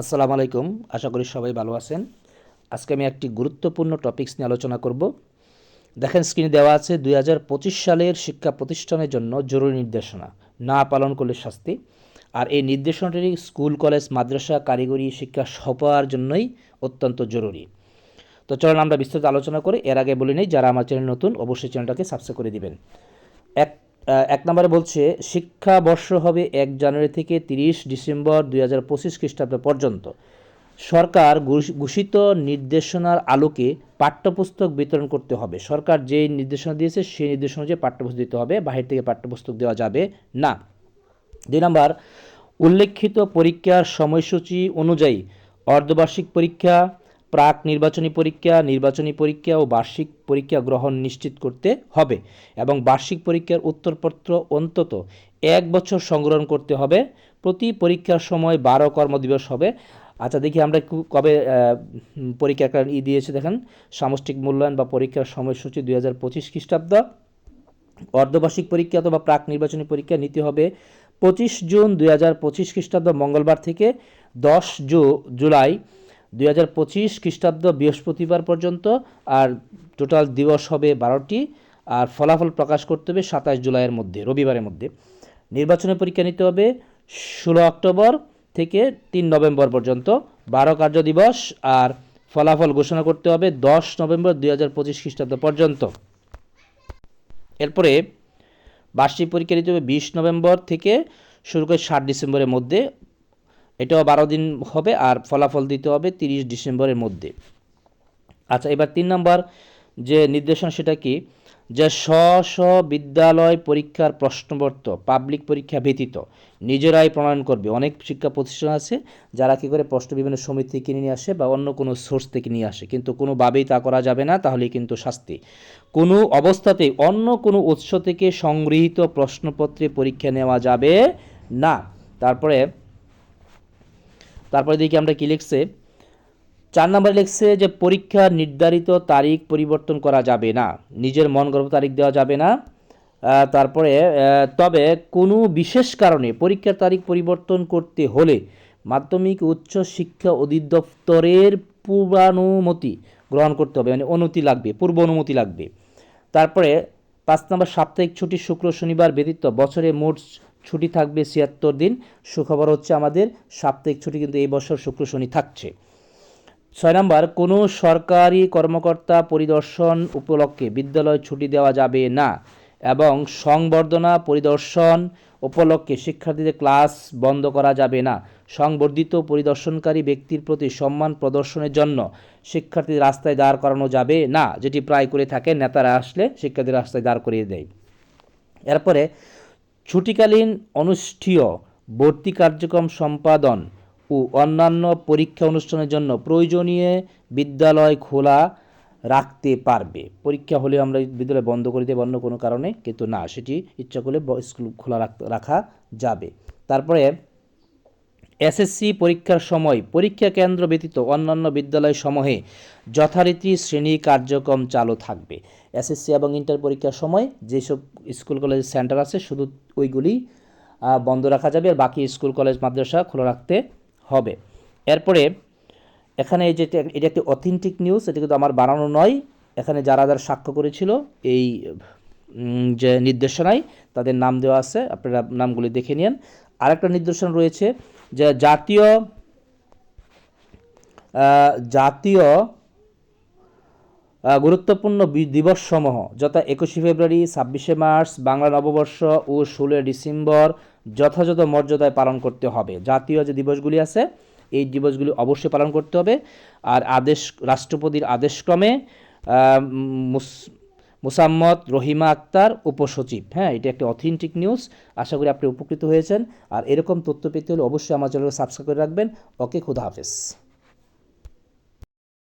আসসালামু আলাইকুম। আশা করি সবাই ভালো আছেন। আজকে আমি একটি গুরুত্বপূর্ণ টপিকস নিয়ে আলোচনা করব। দেখেন স্ক্রিনে দেওয়া আছে দুই হাজার পঁচিশ সালের শিক্ষা প্রতিষ্ঠানের জন্য জরুরি নির্দেশনা, না পালন করলে শাস্তি। আর এই নির্দেশনাটি স্কুল, কলেজ, মাদ্রাসা, কারিগরি শিক্ষা সবার জন্যই অত্যন্ত জরুরি। তো চলুন আমরা বিস্তারিত আলোচনা করে এর আগে বলে নিই, যারা আমার চ্যানেল নতুন, অবশ্যই চ্যানেলটাকে সাবস্ক্রাইব করে দিবেন। এক এক নম্বরে বলছে, শিক্ষাবর্ষ হবে এক জানুয়ারি থেকে তিরিশ ডিসেম্বর দুই হাজার পঁচিশ খ্রিস্টাব্দ পর্যন্ত। সরকার ঘোষিত নির্দেশনার আলোকে পাঠ্যপুস্তক বিতরণ করতে হবে। সরকার যে নির্দেশনা দিয়েছে, সেই নির্দেশনা অনুযায়ী পাঠ্যপুস্তক দিতে হবে। বাহির থেকে পাঠ্যপুস্তক দেওয়া যাবে না। দুই নম্বর, উল্লেখিত পরীক্ষার সময়সূচি অনুযায়ী অর্ধবার্ষিক পরীক্ষা প্রাক নির্বাচনী পরীক্ষা নির্বাচনী পরীক্ষা ও বার্ষিক পরীক্ষা গ্রহণ নিশ্চিত করতে হবে এবং বার্ষিক পরীক্ষার উত্তরপত্র অন্তত এক বছর সংগ্রহণ করতে হবে। প্রতি পরীক্ষার সময় বারো কর্মদিবস হবে। আচ্ছা দেখি আমরা কবে পরীক্ষার ই দিয়েছে, দেখেন। সামষ্টিক মূল্যায়ন বা পরীক্ষার সময়সূচি দুই হাজার পঁচিশ খ্রিস্টাব্দ। অর্ধবার্ষিক পরীক্ষা অথবা প্রাক নির্বাচনী পরীক্ষা নিতে হবে পঁচিশ জুন দুই হাজার পঁচিশ খ্রিস্টাব্দ মঙ্গলবার থেকে দশ জুলাই দুই হাজার পঁচিশ খ্রিস্টাব্দ বৃহস্পতিবার পর্যন্ত আর টোটাল দিবস হবে বারোটি আর ফলাফল প্রকাশ করতে হবে সাতাশ জুলাইয়ের মধ্যে, রবিবারের মধ্যে। নির্বাচনী পরীক্ষা নিতে হবে ষোলো অক্টোবর থেকে তিন নভেম্বর পর্যন্ত, বারো কার্য দিবস আর ফলাফল ঘোষণা করতে হবে দশ নভেম্বর দুই হাজার পঁচিশ খ্রিস্টাব্দ পর্যন্ত। এরপরে বার্ষিক পরীক্ষা নিতে হবে বিশ নভেম্বর থেকে শুরু করে ষাট ডিসেম্বরের মধ্যে এটাও বারো দিন হবে আর ফলাফল দিতে হবে তিরিশ ডিসেম্বরের মধ্যে। আচ্ছা এবার তিন নম্বর যে নির্দেশনা সেটা কি? যে স্ব স্ব বিদ্যালয় পরীক্ষার প্রশ্নপত্র পাবলিক পরীক্ষা ব্যতীত নিজেরাই প্রণয়ন করবে। অনেক শিক্ষা প্রতিষ্ঠান আছে যারা কী করে প্রশ্ন বিভিন্ন সমিতি থেকে কিনে নিয়ে আসে বা অন্য কোনো সোর্স থেকে নিয়ে আসে। কিন্তু কোনোভাবেই তা করা যাবে না তাহলে কিন্তু শাস্তি। কোনো অবস্থাতে অন্য কোনো উৎস থেকে সংগৃহীত প্রশ্নপত্রে পরীক্ষা নেওয়া যাবে না। তারপরে তারপরে দেখি আমরা কি লিখছে? চার নম্বরে লিখছে যে পরীক্ষার নির্ধারিত তারিখ পরিবর্তন করা যাবে না। নিজের মন গর্ভ তারিখ দেওয়া যাবে না। তারপরে তবে কোনো বিশেষ কারণে পরীক্ষার তারিখ পরিবর্তন করতে হলে মাধ্যমিক, উচ্চ শিক্ষা অধিদপ্তরের পূর্বানুমতি গ্রহণ করতে হবে। মানে অনুমতি লাগবে, পূর্ব অনুমতি লাগবে। তারপরে, পাঁচ নম্বর সাপ্তাহিক ছুটি শুক্র, শনিবার ব্যতীত বছরে মোট ছুটি থাকবে ছিয়াত্তর দিন। সুখবর হচ্ছে আমাদের সাপ্তাহিক ছুটি কিন্তু এই বছর শুক্র শনি থাকছে। ছয় নম্বর, কোনো সরকারি কর্মকর্তা পরিদর্শন উপলক্ষে বিদ্যালয় ছুটি দেওয়া যাবে না এবং সংবর্ধনা পরিদর্শন উপলক্ষে শিক্ষার্থীদের ক্লাস বন্ধ করা যাবে না। সংবর্ধিত পরিদর্শনকারী ব্যক্তির প্রতি সম্মান প্রদর্শনের জন্য শিক্ষার্থীদের রাস্তায় দাঁড় করানো যাবে না, যেটি প্রায় করে থাকে নেতারা আসলে শিক্ষার্থীদের রাস্তায় দাঁড় করিয়ে দেয়। এরপরে ছুটিকালীন অনুষ্ঠেয় ভর্তি কার্যক্রম সম্পাদন ও অন্যান্য পরীক্ষা অনুষ্ঠানের জন্য প্রয়োজনীয় বিদ্যালয় খোলা রাখতে পারবে। পরীক্ষা হলে আমরা বিদ্যালয় বন্ধ করে দেব অন্য কোনো কারণে, কিন্তু না, সেটি ইচ্ছা করলে স্কুল খোলা রাখা যাবে। তারপরে এসএসসি পরীক্ষার সময় পরীক্ষা কেন্দ্র ব্যতীত অন্যান্য বিদ্যালয় সমূহে যথারীতি শ্রেণি কার্যক্রম চালু থাকবে। এসএসসি এবং ইন্টার পরীক্ষার সময় যেসব স্কুল কলেজ সেন্টার আছে, শুধু ওইগুলি বন্ধ রাখা যাবে আর বাকি স্কুল, কলেজ, মাদ্রাসা খোলা রাখতে হবে। এরপরে এখানে এই যে এটা- একটি অথেন্টিক নিউজ, এটা কিন্তু আমার বানানো নয়। এখানে যারা যারা সাক্ষ্য করেছিল এই যে নির্দেশনায়, তাদের নাম দেওয়া আছে। আপনারা নামগুলি দেখে নিন। আরেকটা নির্দেশনা রয়েছে জাতীয় জাতীয় গুরুত্বপূর্ণ দিবসসমূহ, যথা একুশে ফেব্রুয়ারি, ছাব্বিশে মার্চ, বাংলা নববর্ষ ও ষোলোই ডিসেম্বর যথাযথ মর্যাদায় পালন করতে হবে। জাতীয় যে দিবসগুলি আছে, এই দিবসগুলি অবশ্যই পালন করতে হবে। আর আদেশ, রাষ্ট্রপতির আদেশক্রমে মুসাম্মদ রহিমা আক্তার উপসচিব। হ্যাঁ এটা একটা অথেন্টিক নিউজ আশা করি আপনি উপকৃত হয়েছেন। আর এরকম তথ্য পেতে হলে অবশ্যই আমার চ্যানেল সাবস্ক্রাইব করে রাখবেন। ওকে, খুদা হাফেজ।